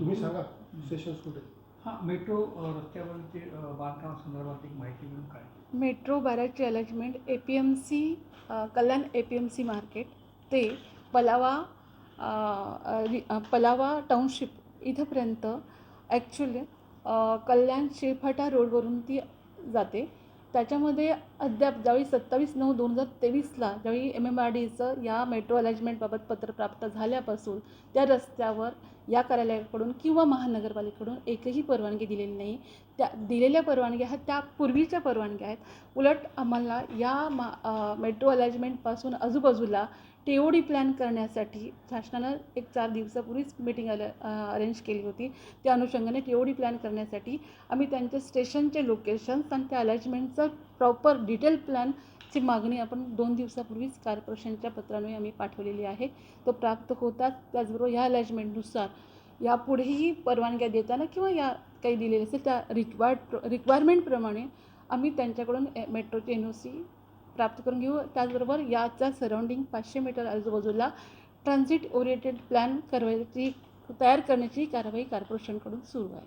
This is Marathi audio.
तुम्ही सांगा सेशन्स कुठे? हां मेट्रो रस्त्यावरचे बांधकामासंदर्भात एक माहिती मिळून काय metro बॅरेजची allotment A P M C Kalyan A P M C market ते पलावा पलावा टाउनशिप इथंपर्यंत ॲक्च्युली कल्याण शिळफाटा रोडवरून ती जाते. त्याच्यामध्ये अद्याप ज्यावेळी सत्तावीस नऊ दोन हजार तेवीसला ज्यावेळी एम एम आर डीचं या मेट्रो अलाइजमेंटबाबत पत्र प्राप्त झाल्यापासून त्या रस्त्यावर या कार्यालयाकडून किंवा महानगरपालिकेकडून एकही परवानगी दिलेली नाही. त्या दिलेल्या परवानग्या ह्या त्या पूर्वीच्या परवानग्या आहेत. उलट आम्हाला या मा मेट्रो अलाइजमेंटपासून आजूबाजूला टेओडी प्लॅन करण्यासाठी शासनानं एक चार दिवसापूर्वीच मीटिंग अल अरेंज केली होती. त्या अनुषंगाने टेओडी प्लॅन करण्यासाठी आम्ही त्यांच्या स्टेशनचे लोकेशन्स आणि त्या अलाइजमेंटचं प्रॉपर डिटेल प्लॅनची मागणी आपण दोन दिवसापूर्वीच कार्पोरेशनच्या पत्राने आम्ही पाठवलेली आहे. तो प्राप्त होतात त्याचबरोबर ह्या अलाइजमेंटनुसार यापुढेही परवानग्या देताना किंवा या काही दिलेले असेल त्या रिक्वायर्ड रिक्वायरमेंटप्रमाणे आम्ही त्यांच्याकडून ए- मेट्रोची एन ओ सी प्राप्त करून घेऊ. त्याचबरोबर याचा सराउंडिंग पाचशे मीटर आजूबाजूला ट्रान्झिट ओरिएंटेड प्लॅन करवायची तयार करण्याची कारवाई कॉर्पोरेशनकडून सुरू आहे.